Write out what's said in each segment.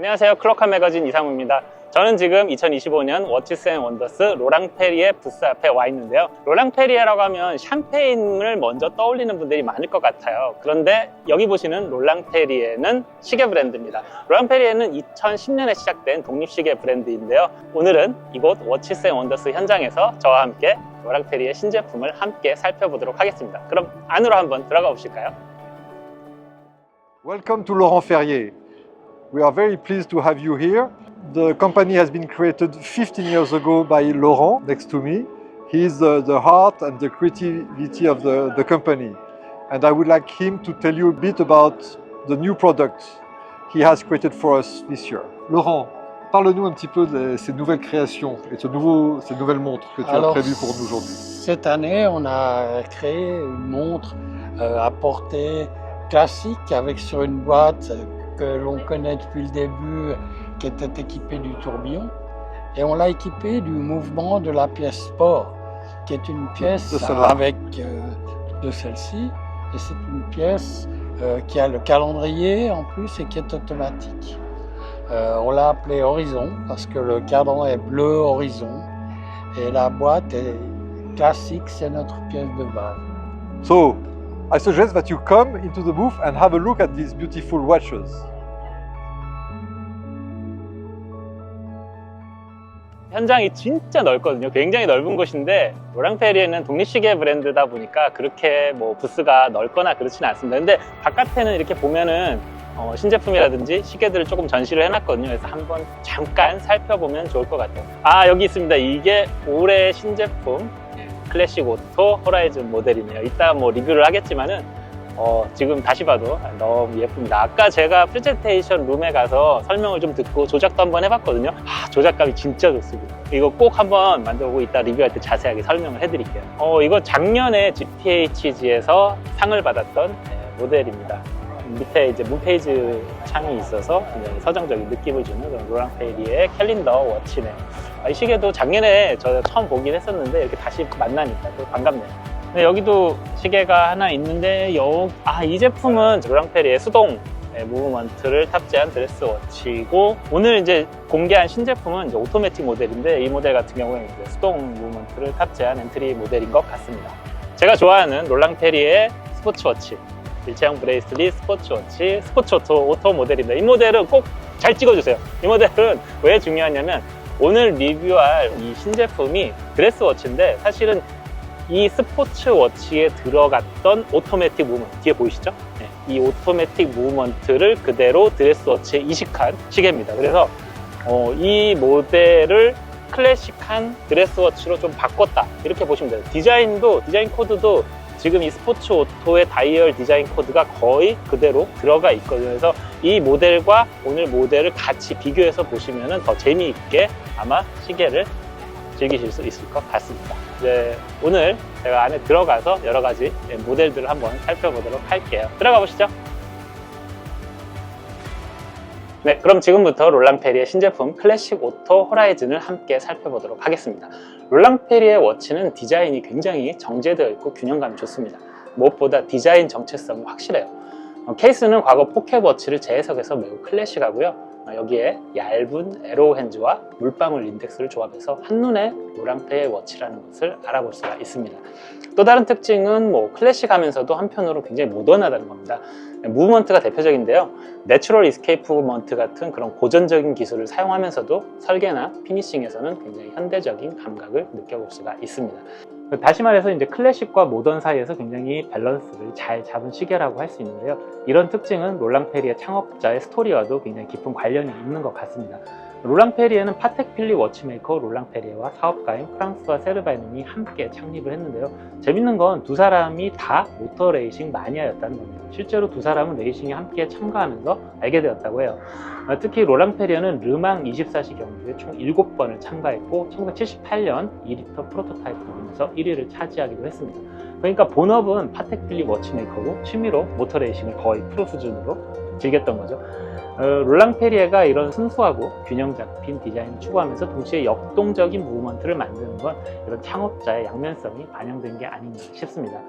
안녕하세요. 클로카 매거진 이상우입니다. 저는 지금 2025년 워치스 앤 원더스 로랑페리에 부스 앞에 와 있는데요. 로랑페리에라고 하면 샴페인을 먼저 떠올리는 분들이 많을 것 같아요. 그런데 여기 보시는 롤랑페리에는 시계 브랜드입니다. 롤랑페리에는 2010년에 시작된 독립시계 브랜드인데요. 오늘은 이곳 워치스 앤 원더스 현장에서 저와 함께 롤랑페리의 신제품을 함께 살펴보도록 하겠습니다. 그럼 안으로 한번 들어가 보실까요? Welcome to Laurent Ferrier. We are very pleased to have you here. The company has been created 15 years ago by Laurent next to me. He's uh, the heart and the creativity of the, the company. And I would like him to tell you a bit about the new products he has created for us this year. Laurent, parle-nous un petit peu de ces nouvelles créations et ce nouveau, ces nouvelles montres que tu Alors, as prévues pour nous aujourd'hui. Cette année, on a créé une montre euh, à portée classique avec sur une boîte que l'on connaît depuis le début, qui était équipée du tourbillon. Et on l'a équipée du mouvement de la pièce sport, qui est une pièce de avec euh, de celle-ci. Et c'est une pièce euh, qui a le calendrier en plus et qui est automatique. Euh, on l'a appelée Horizon parce que le cadran est bleu horizon et la boîte est classique, c'est notre pièce de base. So, I suggest that you come into the booth and have a look at these beautiful watches. 현장이 진짜 넓거든요. 굉장히 넓은 곳인데 로랑페리에는 독립시계 브랜드다 보니까 그렇게 뭐 부스가 넓거나 그렇지는 않습니다. 근데 바깥에는 이렇게 보면은 어, 신제품이라든지 시계들을 조금 전시를 해놨거든요. 그래서 한번 잠깐 살펴보면 좋을 것 같아요. 아 여기 있습니다. 이게 올해 신제품 클래식 오토 호라이즌 모델이네요. 이따 뭐 리뷰를 하겠지만은 어, 지금 다시 봐도 너무 예쁩니다. 아까 제가 프레젠테이션 룸에 가서 설명을 좀 듣고 조작도 한번 해봤거든요. 아, 조작감이 진짜 좋습니다. 이거 꼭 한번 만들고 이따 리뷰할 때 자세하게 설명을 해드릴게요. 어, 이거 작년에 GPHG에서 상을 받았던 네, 모델입니다. 밑에 이제 문페이지 창이 있어서 굉장히 서정적인 느낌을 주는 그런 로랑페리의 캘린더 워치네요. 아, 이 시계도 작년에 저 처음 보긴 했었는데 이렇게 다시 만나니까 또 반갑네요. 네, 여기도 시계가 하나 있는데 여, 아, 이 제품은 로랑페리의 수동 네, 무브먼트를 탑재한 드레스 워치고 오늘 이제 공개한 신제품은 이제 오토매틱 모델인데 이 모델 같은 경우에는 이제 수동 무브먼트를 탑재한 엔트리 모델인 것 같습니다. 제가 좋아하는 롤랑페리의 스포츠워치 일체형 브레이슬릿 스포츠워치 스포츠 오토, 모델입니다. 이 모델은 꼭 잘 찍어주세요. 이 모델은 왜 중요하냐면 오늘 리뷰할 이 신제품이 드레스 워치인데 사실은 이 스포츠 워치에 들어갔던 오토매틱 무브먼트 뒤에 보이시죠? 네, 이 오토매틱 무브먼트를 그대로 드레스 워치에 이식한 시계입니다. 그래서 어, 이 모델을 클래식한 드레스 워치로 좀 바꿨다 이렇게 보시면 돼요. 디자인도 디자인 코드도 지금 이 스포츠 오토의 다이얼 디자인 코드가 거의 그대로 들어가 있거든요. 그래서 이 모델과 오늘 모델을 같이 비교해서 보시면 더 재미있게 아마 시계를 즐기실 수 있을 것 같습니다. 이제 오늘 제가 안에 들어가서 여러 가지 모델들을 한번 살펴보도록 할게요. 들어가 보시죠. 네, 그럼 지금부터 롤랑페리의 신제품 클래식 오토 호라이즌을 함께 살펴보도록 하겠습니다. 롤랑페리의 워치는 디자인이 굉장히 정제되어 있고 균형감이 좋습니다. 무엇보다 디자인 정체성이 확실해요. 어, 케이스는 과거 포켓 워치를 재해석해서 매우 클래식하고요. 어, 여기에 얇은 에로우 핸즈와 물방울 인덱스를 조합해서 한눈에 노랑페의 워치라는 것을 알아볼 수가 있습니다. 또 다른 특징은 뭐 클래식하면서도 한편으로 굉장히 모던하다는 겁니다. 무브먼트가 대표적인데요. 내추럴 이스케이프먼트 같은 그런 고전적인 기술을 사용하면서도 설계나 피니싱에서는 굉장히 현대적인 감각을 느껴볼 수가 있습니다. 다시 말해서 이제 클래식과 모던 사이에서 굉장히 밸런스를 잘 잡은 시계라고 할 수 있는데요. 이런 특징은 롤랑 페리의 창업자의 스토리와도 굉장히 깊은 관련이 있는 것 같습니다. 롤랑 페리에는 파텍 필리 워치메이커 롤랑 페리에와 사업가인 프랑스와 세르바이는이 함께 창립을 했는데요. 재밌는 건 두 사람이 다 모터 레이싱 마니아였다는 겁니다. 실제로 두 사람은 레이싱에 함께 참가하면서 알게 되었다고 해요. 어, 특히 롤랑 페리에는 르망 24시 경주에 총 7번을 참가했고 1978년 2리터 프로토타입 부분에서 1위를 차지하기도 했습니다. 그러니까 본업은 파텍 필리 워치메이커고 취미로 모터 레이싱을 거의 프로 수준으로 즐겼던 거죠. 어, 롤랑 페리에가 이런 순수하고 균형 잡힌 디자인을 추구하면서 동시에 역동적인 무브먼트를 만드는 건 이런 창업자의 양면성이 반영된 게 아닌가 싶습니다.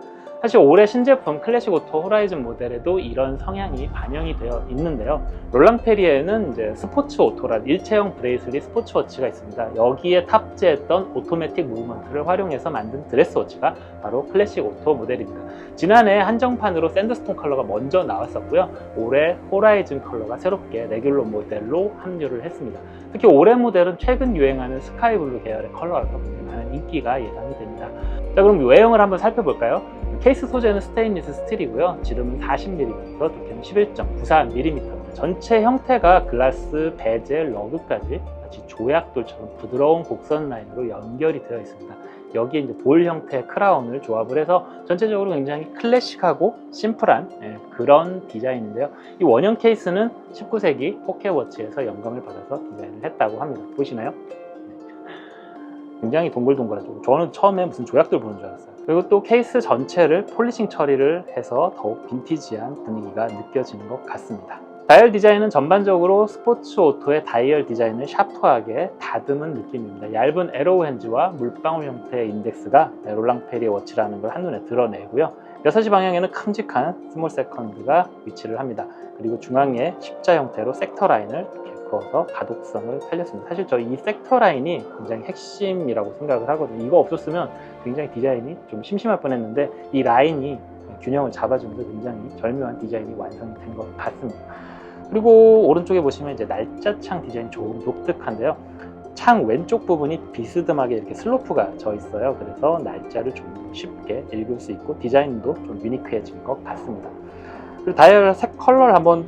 사실 올해 신제품 클래식 오토 호라이즌 모델에도 이런 성향이 반영이 되어 있는데요. 롤랑페리에는 이제 스포츠 오토란 일체형 브레이슬릿 스포츠 워치가 있습니다. 여기에 탑재했던 오토매틱 무브먼트를 활용해서 만든 드레스 워치가 바로 클래식 오토 모델입니다. 지난해 한정판으로 샌드스톤 컬러가 먼저 나왔었고요. 올해 호라이즌 컬러가 새롭게 레귤러 모델로 합류를 했습니다. 특히 올해 모델은 최근 유행하는 스카이블루 계열의 컬러라서 많은 인기가 예상이 됩니다. 자 그럼 외형을 한번 살펴볼까요? 케이스 소재는 스테인리스 스틸이고요. 지름은 40mm, 두께는 11.94mm. 전체 형태가 글라스, 베젤, 러그까지 마치 조약돌처럼 부드러운 곡선 라인으로 연결이 되어 있습니다. 여기에 이제 볼 형태의 크라운을 조합을 해서 전체적으로 굉장히 클래식하고 심플한 예, 그런 디자인인데요. 이 원형 케이스는 19세기 포켓워치에서 영감을 받아서 디자인을 했다고 합니다. 보시나요? 굉장히 동글동글하죠. 저는 처음에 무슨 조약돌 보는 줄 알았어요. 그리고 또 케이스 전체를 폴리싱 처리를 해서 더욱 빈티지한 분위기가 느껴지는 것 같습니다. 다이얼 디자인은 전반적으로 스포츠 오토의 다이얼 디자인을 샤프하게 다듬은 느낌입니다. 얇은 에로우 핸즈와 물방울 형태의 인덱스가 롤랑페리 워치라는 걸 한눈에 드러내고요. 6시 방향에는 큼직한 스몰 세컨드가 위치를 합니다. 그리고 중앙에 십자 형태로 섹터 라인을 그어서 가독성을 살렸습니다. 사실 저 이 섹터 라인이 굉장히 핵심이라고 생각을 하거든요. 이거 없었으면 굉장히 디자인이 좀 심심할 뻔했는데 이 라인이 균형을 잡아주면서 굉장히 절묘한 디자인이 완성이 된 것 같습니다. 그리고 오른쪽에 보시면 이제 날짜창 디자인 조금 독특한데요. 창 왼쪽 부분이 비스듬하게 이렇게 슬로프가 져 있어요. 그래서 날짜를 좀 쉽게 읽을 수 있고 디자인도 좀 유니크해진 것 같습니다. 그리고 다이얼 색 컬러를 한번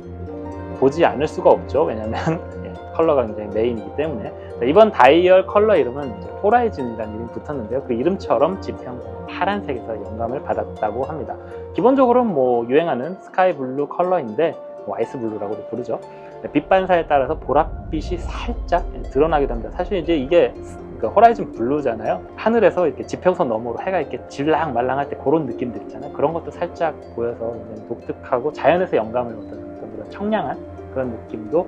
보지 않을 수가 없죠. 왜냐면 예, 컬러가 굉장히 메인이기 때문에 자, 이번 다이얼 컬러 이름은 호라이즌이라는 이름이 붙었는데요. 그 이름처럼 지평 파란색에서 영감을 받았다고 합니다. 기본적으로 뭐 유행하는 스카이 블루 컬러인데 뭐 아이스 블루라고도 부르죠. 네, 빛 반사에 따라서 보랏빛이 살짝 드러나기도 합니다. 사실 이제 이게 그 호라이즌 블루잖아요. 하늘에서 이렇게 지평선 너머로 해가 이렇게 질랑 말랑할 때 그런 느낌들 있잖아요. 그런 것도 살짝 보여서 독특하고 자연에서 영감을 얻는 그런 청량한 그런 느낌도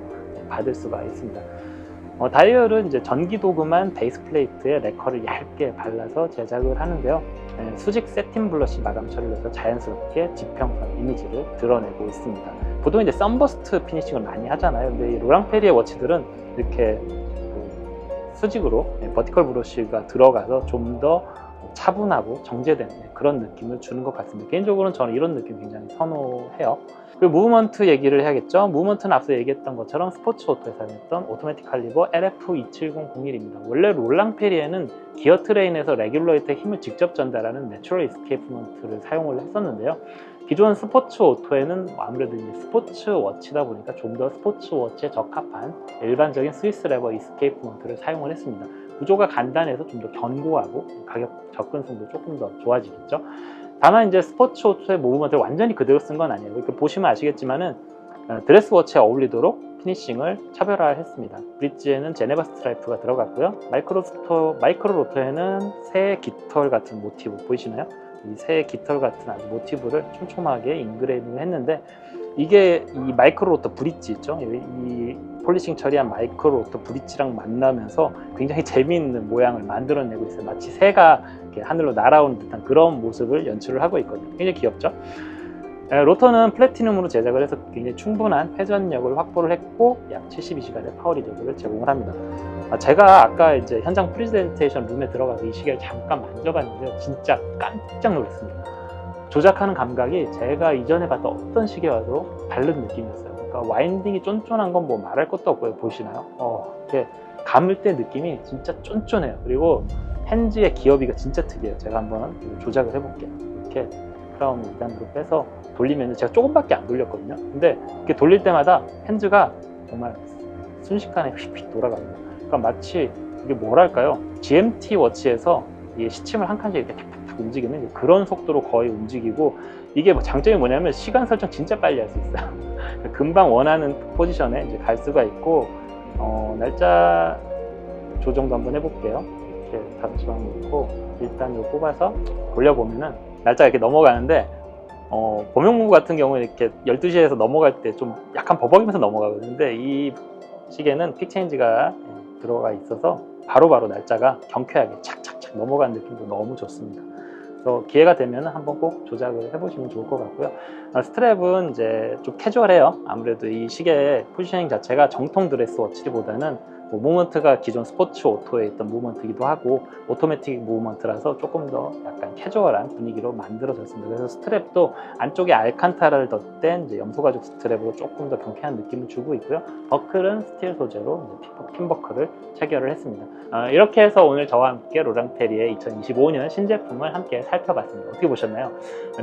받을 수가 있습니다. 어, 다이얼은 이제 전기 도구만 베이스 플레이트에 레커를 얇게 발라서 제작을 하는데요. 예, 수직 세틴 블러시 마감 처리를 해서 자연스럽게 지평선 이미지를 드러내고 있습니다. 보통 이제 썬버스트 피니싱을 많이 하잖아요. 근데 이 로랑페리의 워치들은 이렇게 그 수직으로 예, 버티컬 브러쉬가 들어가서 좀더 차분하고 정제된 예, 그런 느낌을 주는 것 같습니다. 개인적으로는 저는 이런 느낌 굉장히 선호해요. 그리고 무브먼트 얘기를 해야겠죠. 무브먼트는 앞서 얘기했던 것처럼 스포츠 오토에 사용했던 오토매틱 칼리버 LF27001입니다. 원래 롤랑 페리에는 기어 트레인에서 레귤러이트의 힘을 직접 전달하는 내추럴 이스케이프먼트를 사용을 했었는데요. 기존 스포츠 오토에는 아무래도 이제 스포츠 워치다 보니까 좀 더 스포츠 워치에 적합한 일반적인 스위스 레버 이스케이프먼트를 사용을 했습니다. 구조가 간단해서 좀 더 견고하고 가격 접근성도 조금 더 좋아지겠죠. 다만 이제 스포츠 오토의 무브먼트를 완전히 그대로 쓴 건 아니에요. 이렇게 보시면 아시겠지만은 어, 드레스 워치에 어울리도록 피니싱을 차별화했습니다. 브릿지에는 제네바 스트라이프가 들어갔고요. 마이크로 스토, 마이크로 로터에는 새 깃털 같은 모티브 보이시나요? 이 새 깃털 같은 아주 모티브를 촘촘하게 인그레이브를 했는데 이게 이 마이크로 로터 브릿지 있죠? 이, 이 폴리싱 처리한 마이크로 로터 브릿지랑 만나면서 굉장히 재미있는 모양을 만들어내고 있어요. 마치 새가 하늘로 날아오는 듯한 그런 모습을 연출을 하고 있거든요. 굉장히 귀엽죠? 에, 로터는 플래티넘으로 제작을 해서 굉장히 충분한 회전력을 확보를 했고 약 72시간의 파워 리저브를 제공을 합니다. 아, 제가 아까 이제 현장 프레젠테이션 룸에 들어가서 이 시계를 잠깐 만져봤는데요. 진짜 깜짝 놀랐습니다. 조작하는 감각이 제가 이전에 봤던 어떤 시계와도 다른 느낌이었어요. 그러니까 와인딩이 쫀쫀한 건 뭐 말할 것도 없고요. 보시나요? 어, 이렇게 감을 때 느낌이 진짜 쫀쫀해요. 그리고 핸즈의 기어비가 진짜 특이해요. 제가 한번 조작을 해볼게요. 이렇게 크라운 2단으로 빼서 돌리면 제가 조금밖에 안 돌렸거든요. 근데 이렇게 돌릴 때마다 핸즈가 정말 순식간에 휙휙 돌아갑니다. 그러니까 마치 이게 뭐랄까요? GMT 워치에서 이 시침을 한 칸씩 이렇게 움직이는 그런 속도로 거의 움직이고 이게 뭐 장점이 뭐냐면 시간 설정 진짜 빨리 할 수 있어요. 금방 원하는 포지션에 이제 갈 수가 있고 어, 날짜 조정도 한번 해볼게요. 이렇게 다섯 시간 놓고 일단 이거 뽑아서 돌려보면은 날짜가 이렇게 넘어가는데 어, 범용문구 같은 경우는 이렇게 12시에서 넘어갈 때 좀 약간 버벅이면서 넘어가거든요. 이 시계는 픽체인지가 들어가 있어서 바로 바로 날짜가 경쾌하게 착착착 넘어가는 느낌도 너무 좋습니다. 그래서 기회가 되면 한번 꼭 조작을 해보시면 좋을 것 같고요. 아, 스트랩은 이제 좀 캐주얼해요. 아무래도 이 시계의 포지셔닝 자체가 정통 드레스 워치보다는 뭐 무브먼트가 기존 스포츠 오토에 있던 무브먼트이기도 하고 오토매틱 무브먼트라서 조금 더 약간 캐주얼한 분위기로 만들어졌습니다. 그래서 스트랩도 안쪽에 알칸타라를 덧댄 이제 염소 가죽 스트랩으로 조금 더 경쾌한 느낌을 주고 있고요. 버클은 스틸 소재로 핀버클을 체결을 했습니다. 아, 이렇게 해서 오늘 저와 함께 로랑페리의 2025년 신제품을 함께 살펴봤습니다. 어떻게 보셨나요?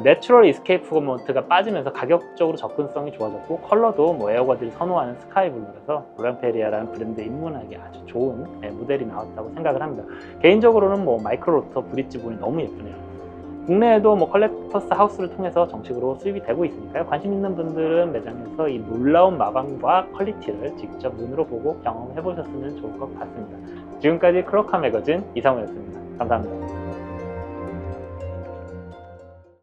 내추럴 이스케이프 모먼트가 빠지면서 가격적으로 접근성이 좋아졌고 컬러도 뭐 에어가들이 선호하는 스카이 블루라서 로랑페리아라는 브랜드 입문 하기 아주 좋은 네, 모델이 나왔다고 생각을 합니다. 개인적으로는 뭐 마이크로 로터 브릿지 부분이 너무 예쁘네요. 국내에도 뭐 컬렉터스 하우스를 통해서 정식으로 수입이 되고 있으니까요. 관심 있는 분들은 매장에서 이 놀라운 마감과 퀄리티를 직접 눈으로 보고 경험해 보셨으면 좋을 것 같습니다. 지금까지 크로카 매거진 이상우였습니다. 감사합니다.